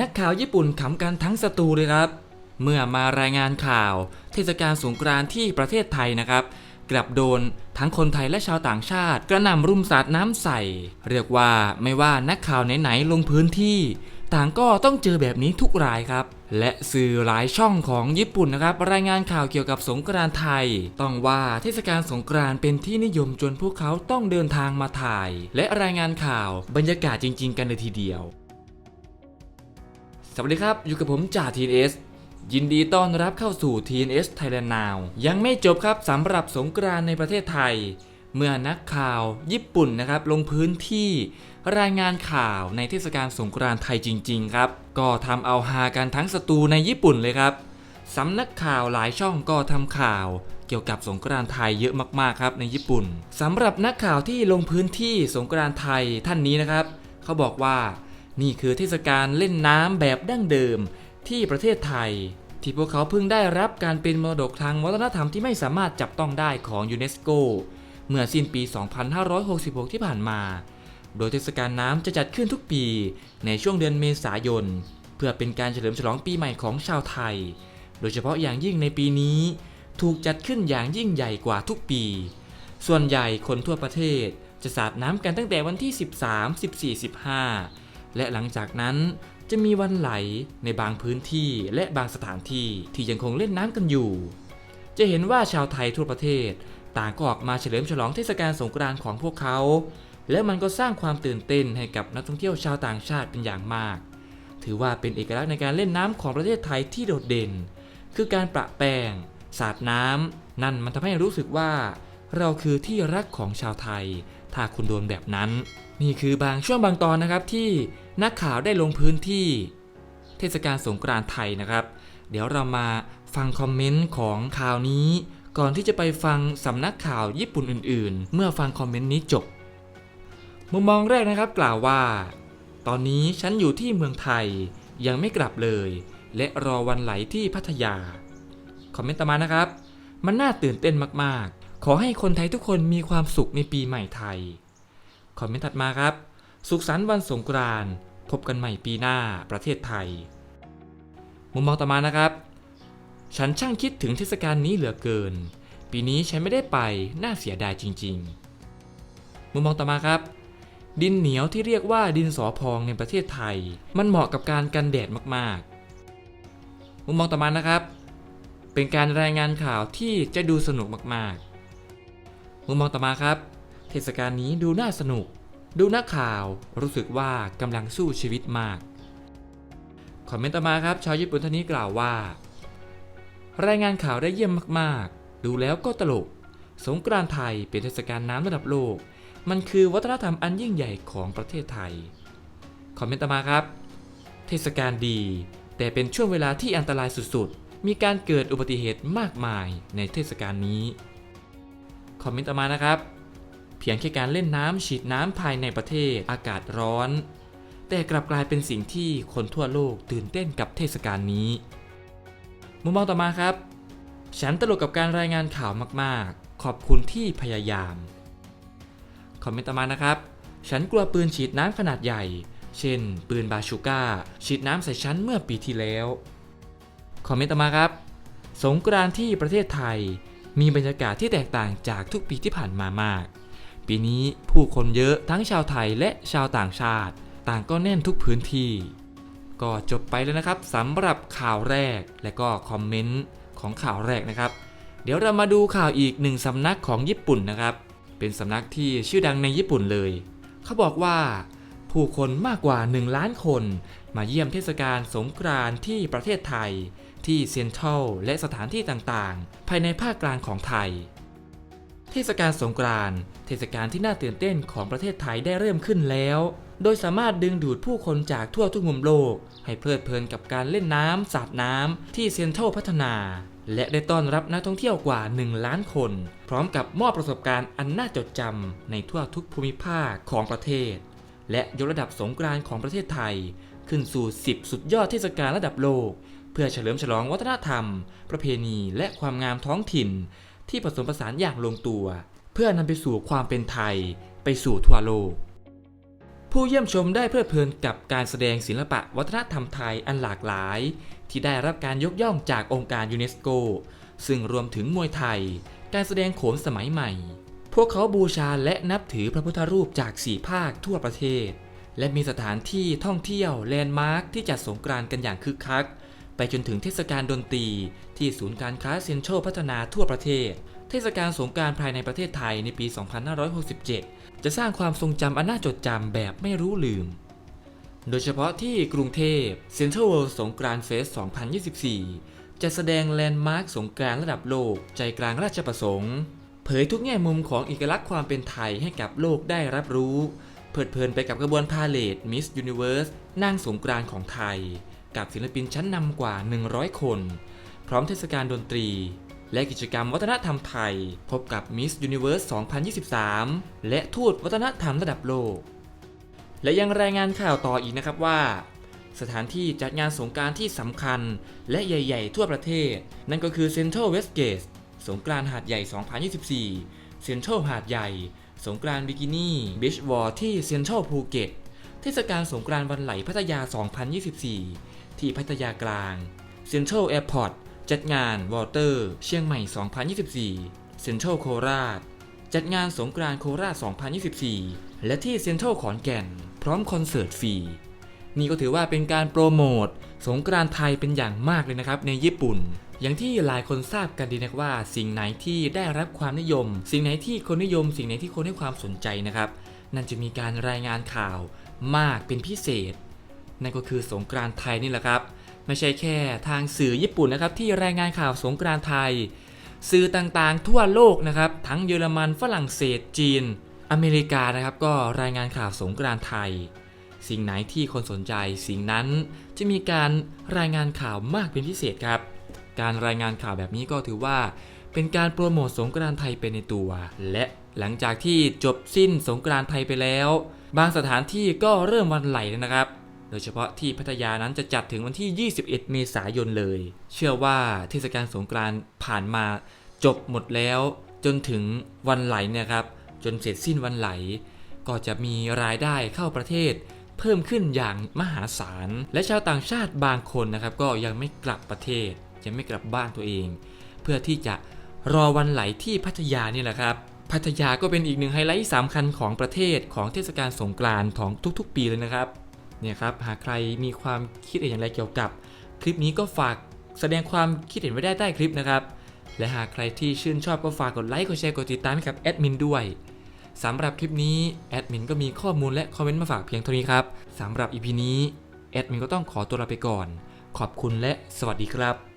นักข่าวญี่ปุ่นขำกันทั้งสตูเลยครับ เมื่อมารายงานข่าว เทศกาลสงกรานต์ที่ประเทศไทยนะครับ กลับโดนทั้งคนไทยและชาวต่างชาติ กระหน่ำรุมสาดน้ำใส่ เรียกว่าไม่ว่านักข่าวไหนๆลงพื้นที่ ต่างก็ต้องเจอแบบนี้ทุกรายครับ และสื่อหลายช่องของญี่ปุ่นนะครับ รายงานข่าวเกี่ยวกับสงกรานต์ไทย ต้องว่าเทศกาลสงกรานต์เป็นที่นิยมจนพวกเขาต้องเดินทางมาถ่าย และรายงานข่าวบรรยากาศจริง ๆ กันเลยทีเดียว สวัสดีครับ อยู่กับผมจ่า TNS ยินดีต้อนรับเข้าสู่ TNS Thailand Now ยังไม่จบครับสำหรับสงกรานในประเทศไทย เมื่อนักข่าวญี่ปุ่นนะครับ ลงพื้นที่รายงานข่าวในเทศกาลสงกรานไทยจริง ๆ ครับ ก็ทำเอาฮากันทั้งสตูในญี่ปุ่นเลยครับสำนักข่าวหลายช่องก็ทำข่าวเกี่ยวกับสงกรานไทยเยอะมากๆครับในญี่ปุ่นสำหรับนักข่าวที่ลงพื้นที่สงกรานไทยท่านนี้นะครับ เขาบอกว่า นี่คือเทศกาลเล่นน้ำแบบดั้งเดิมที่ประเทศไทย ที่พวกเขาเพิ่งได้รับการเป็นมรดกทางวัฒนธรรมที่ไม่สามารถจับต้องได้ของยูเนสโก เมื่อสิ้นปี 2566 ที่ผ่านมา โดยเทศกาลน้ำจะจัดขึ้นทุกปีในช่วงเดือนเมษายน เพื่อเป็นการเฉลิมฉลองปีใหม่ของชาวไทย โดยเฉพาะอย่างยิ่งในปีนี้ ถูกจัดขึ้นอย่างยิ่งใหญ่กว่าทุกปี ส่วนใหญ่คนทั่วประเทศจะสาดน้ำกันตั้งแต่วันที่ 13 14 15 และหลังจากนั้นจะมีวันไหลในบางพื้นที่และบางสถานที่ที่ยังคงเล่นน้ำกันอยู่ จะเห็นว่าชาวไทยทั่วประเทศ ต่างก็ออกมาเฉลิมฉลองเทศกาลสงกรานต์ของพวกเขา และมันก็สร้างความตื่นเต้นให้กับนักท่องเที่ยวชาวต่างชาติเป็นอย่างมาก ถือว่าเป็นเอกลักษณ์ในการเล่นน้ำของประเทศไทยที่โดดเด่น คือการประแป้งสาดน้ำนั่นมันทำให้รู้สึกว่า เราคือที่รักของชาวไทย ถ้าคุณโดนแบบนั้น นี่คือบางช่วงบางตอนนะครับที่ นักข่าวได้ลงพื้นที่ เทศกาลสงกรานต์ไทยนะครับ เดี๋ยวเรามาฟังคอมเมนต์ของข่าวนี้ ก่อนที่จะไปฟังสำนักข่าวญี่ปุ่นอื่น ๆ เมื่อฟังคอมเมนต์นี้จบ มุมมองแรกนะครับกล่าวว่า ตอนนี้ฉันอยู่ที่เมืองไทยยังไม่กลับเลย และรอวันไหลที่พัทยา คอมเมนต์ต่อมานะครับ มันน่าตื่นเต้นมากๆ ขอให้คนไทยทุกคนมีความสุขในปีใหม่ไทย คอมเมนต์ถัดมาครับ สุขสันต์วันสงกรานต์ พบกันใหม่ปีหน้าประเทศไทย มุมมองต่อมานะครับ ฉันช่างคิดถึงเทศกาลนี้เหลือเกิน ปีนี้ฉันไม่ได้ไปน่าเสียดายจริง ๆ มุมมองต่อมาครับ ดินเหนียวที่เรียกว่าดินสอพองในประเทศไทย มันเหมาะกับการกันแดดมากๆ มุมมองต่อมานะครับ เป็นการรายงานข่าวที่จะดูสนุกมากๆ มุมมองต่อมาครับ เทศกาลนี้ดูน่าสนุก ดูนักข่าวรู้สึกว่ากำลังสู้ชีวิตมาก คอมเมนต์ต่อมาครับชาวญี่ปุ่นท่านนี้กล่าวว่า รายงานข่าวได้เยี่ยมมากๆ ดูแล้วก็ตลก สงกรานต์ไทยเป็นเทศกาลน้ำระดับโลก มันคือวัฒนธรรมอันยิ่งใหญ่ของประเทศไทย คอมเมนต์ต่อมาครับ เทศกาลดี แต่เป็นช่วงเวลาที่อันตรายสุดๆ มีการเกิดอุบัติเหตุมากมายในเทศกาลนี้ คอมเมนต์ต่อมานะครับ พียงแค่การเล่นน้ำฉีดน้ำภายในประเทศอากาศร้อน แต่กลับกลายเป็นสิ่งที่คนทั่วโลกตื่นเต้นกับเทศกาลนี้ มุมมองต่อมาครับ ฉันตลกกับการรายงานข่าวมากๆ ขอบคุณที่พยายาม คอมเมนต์ต่อมานะครับ ฉันกลัวปืนฉีดน้ำขนาดใหญ่ เช่น ปืนบาชูก้า ฉีดน้ำใส่ฉันเมื่อปีที่แล้ว คอมเมนต์ต่อมาครับ สงกรานต์ที่ประเทศไทย มีบรรยากาศที่แตกต่างจากทุกปีที่ผ่านมามาก ปีนี้ผู้คนเยอะทั้งชาวไทยและชาวต่างชาติ ต่างก็แน่นทุกพื้นที่ ก็จบไปแล้วนะครับสำหรับข่าวแรกและก็คอมเมนต์ของข่าวแรกนะครับ เดี๋ยวเรามาดูข่าวอีกหนึ่งสำนักของญี่ปุ่นนะครับ เป็นสำนักที่ชื่อดังในญี่ปุ่นเลย เขาบอกว่าผู้คนมากกว่า 1 ล้านคน มาเยี่ยมเทศกาลสงกรานต์ที่ประเทศไทย ที่เซ็นทรัลและสถานที่ต่างๆ ภายในภาคกลางของไทย ทศกาลสงกรานต์เทศกาลที่น่าตื่นเต้นของประเทศไทยได้เริ่มขึ้นแล้ว โดยสามารถดึงดูดผู้คนจากทั่วทุกมุมโลก ให้เพลิดเพลินกับการเล่นน้ำสาดน้ำที่เซ็นทรัลพัฒนา และได้ต้อนรับนักท่องเที่ยวกว่า 1 ล้านคน พร้อมกับมอบประสบการณ์อันน่าจดจำในทั่วทุกภูมิภาคของประเทศ และยกระดับสงกรานต์ของประเทศไทย ขึ้นสู่ 10 สุดยอดเทศกาลระดับโลก เพื่อเฉลิมฉลองวัฒนธรรม ประเพณีและความงามท้องถิ่น ที่ผสมผสานอย่างลงตัว เพื่อนำไปสู่ความเป็นไทย ไปสู่ทั่วโลก ผู้เยี่ยมชมได้เพลิดเพลินกับการแสดงศิลปะวัฒนธรรมไทยอันหลากหลาย ที่ได้รับการยกย่องจากองค์การยูเนสโก ซึ่งรวมถึงมวยไทย การแสดงโขนสมัยใหม่ พวกเขาบูชาและนับถือพระพุทธรูปจากสี่ภาคทั่วประเทศ และมีสถานที่ท่องเที่ยวแลนด์มาร์คที่จัดสงกรานต์กันอย่างคึกคัก ไปจนถึงเทศกาลดนตรีที่ศูนย์การค้าเซ็นทรัลพัฒนาทั่วประเทศ เทศกาลสงกานต์ภายในประเทศไทยในปี 2567 จะสร้างความทรงจำอันน่าจดจำแบบไม่รู้ลืม โดยเฉพาะที่กรุงเทพ Central World สงกรานเฟส 2024 จะแสดงแลนด์มาร์คสงกรานระดับโลกใจกลางราชประสงค์ เผยทุกแง่มุมของเอกลักษณ์ความเป็นไทยให้กับโลกได้รับรู้ เพลิดเพลินไปกับกระบวนพาเลทมิสยูนิเวิร์สนางสงกรานของไทย กับศิลปินชั้นนำกว่า 100 คน พร้อมเทศกาลดนตรี และกิจกรรมวัฒนธรรมไทย พบกับ Miss Universe 2023 และทูตวัฒนธรรมระดับโลก และยังรายงานข่าวต่ออีกนะครับว่า สถานที่จัดงานสงการที่สำคัญ และใหญ่ ๆ ทั่วประเทศ นั่นก็คือ Central Westgate สงกรานต์หาดใหญ่ 2024 Central หาดใหญ่ สงกรานต์บิกินี่บีชวอลที่ Central ภูเก็ต เทศกาลสงกรานต์วันไหลพัทยา 2024 ที่พัทยากลาง Central Airport จัดงาน Water เชียงใหม่ 2024 Central โคราช จัดงานสงกรานต์โคราช 2024 และที่เซ็นทรัลขอนแก่น พร้อมคอนเสิร์ตฟรี นี่ก็ถือว่าเป็นการโปรโมทสงกรานต์ไทยเป็นอย่างมากเลยนะครับในญี่ปุ่น อย่างที่หลายคนทราบกันดีนะว่า สิ่งไหนที่ได้รับความนิยม สิ่งไหนที่คนนิยม สิ่งไหนที่คนให้ความสนใจนะครับนั่นจะมีการรายงานข่าวมากเป็นพิเศษ นั่นก็คือสงกรานต์ไทยนี่แหละครับ ไม่ใช่แค่ทางสื่อญี่ปุ่นนะครับที่รายงานข่าวสงกรานต์ไทย สื่อต่างๆ ทั่วโลกนะครับ ทั้งเยอรมันฝรั่งเศสจีน อเมริกานะครับ ก็รายงานข่าวสงกรานต์ไทย สิ่งไหนที่คนสนใจสิ่งนั้นจะมีการรายงานข่าวมากเป็นพิเศษครับ การรายงานข่าวแบบนี้ก็ถือว่าเป็นการโปรโมทสงกรานต์ไทยไปในตัว และหลังจากที่จบสิ้นสงกรานต์ไทยไปแล้ว บางสถานที่ก็เริ่มวันไหลแล้วนะครับ โดยเฉพาะที่พัทยานั้นจะจัดถึงวันที่ 21 เมษายนเลย เชื่อว่าเทศกาลสงกรานต์ผ่านมาจบหมดแล้ว จนถึงวันไหลเนี่ยครับ จนเสร็จสิ้นวันไหล ก็จะมีรายได้เข้าประเทศ เพิ่มขึ้นอย่างมหาศาล และชาวต่างชาติบางคนนะครับ ก็ยังไม่กลับประเทศ ยังไม่กลับบ้านตัวเอง เพื่อที่จะรอวันไหลที่พัทยานี่แหละครับพัทยาก็เป็นอีกหนึ่งไฮไลท์สำคัญของประเทศของเทศกาลสงกรานต์ของทุกๆ ปีเลยนะครับ เนี่ยครับหากใครมีความคิดเห็นอย่างไรเกี่ยวกับ คลิปนี้ก็ฝากแสดงความคิดเห็นไว้ได้ใต้คลิปนะครับ และหากใครที่ชื่นชอบก็ฝากกดไลค์กดแชร์กดติดตามให้กับแอดมินด้วยสำหรับคลิปนี้แอดมินก็มีข้อมูลและคอมเมนต์มาฝากเพียงเท่านี้ครับสำหรับอีพีนี้แอดมินก็ต้องขอตัวลาไปก่อน ขอบคุณและสวัสดีครับ